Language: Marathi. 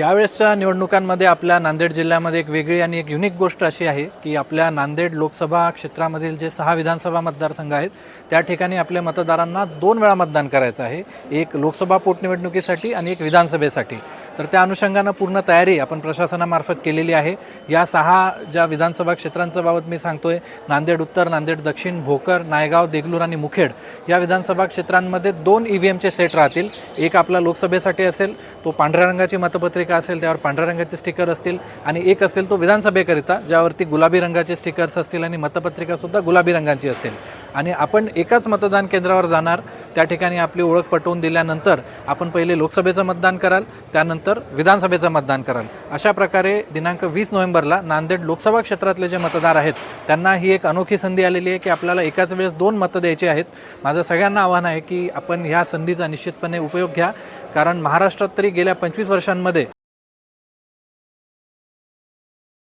यावेळेसच्या निवडणुकांमध्ये आपल्या नांदेड जिल्ह्यामध्ये एक वेगळी आणि एक युनिक गोष्ट अशी आहे की आपल्या नांदेड लोकसभा क्षेत्रामधील जे सहा विधानसभा मतदारसंघ आहेत त्या ठिकाणी आपल्या मतदारांना दोन वेळा मतदान करायचं आहे. एक लोकसभा पोटनिवडणुकीसाठी आणि एक विधानसभेसाठी. तर त्या अनुषंगानं पूर्ण तयारी आपण प्रशासनामार्फत केलेली आहे. या सहा ज्या विधानसभा क्षेत्रांच्या बाबत मी सांगतोय नांदेड उत्तर नांदेड दक्षिण भोकर नायगाव देगलूर आणि मुखेड या विधानसभा क्षेत्रांमध्ये दोन ई व्ही एमचे सेट राहतील. एक आपला लोकसभेसाठी असेल तो पांढऱ्या रंगाची मतपत्रिका असेल त्यावर पांढऱ्या रंगाचे स्टिकर असतील आणि एक असेल तो विधानसभेकरिता ज्यावरती गुलाबी रंगाचे स्टिकर्स असतील आणि मतपत्रिकासुद्धा गुलाबी रंगाची असेल. आणि आपण एकाच मतदान केंद्रावर जाणार त्या ठिकाणी आपली ओळख पटवून दिल्यानंतर आपण पहिले लोकसभेचं मतदान कराल त्यानंतर विधानसभेचं मतदान कराल. अशा प्रकारे दिनांक वीस नोव्हेंबरला नांदेड लोकसभा क्षेत्रातले जे मतदार आहेत त्यांना ही एक अनोखी संधी आलेली आहे की आपल्याला एकाच वेळेस दोन मतं द्यायची आहेत. माझं सगळ्यांना आव्हान आहे की आपण ह्या संधीचा निश्चितपणे उपयोग घ्या कारण महाराष्ट्रात तरी गेल्या पंचवीस वर्षांमध्ये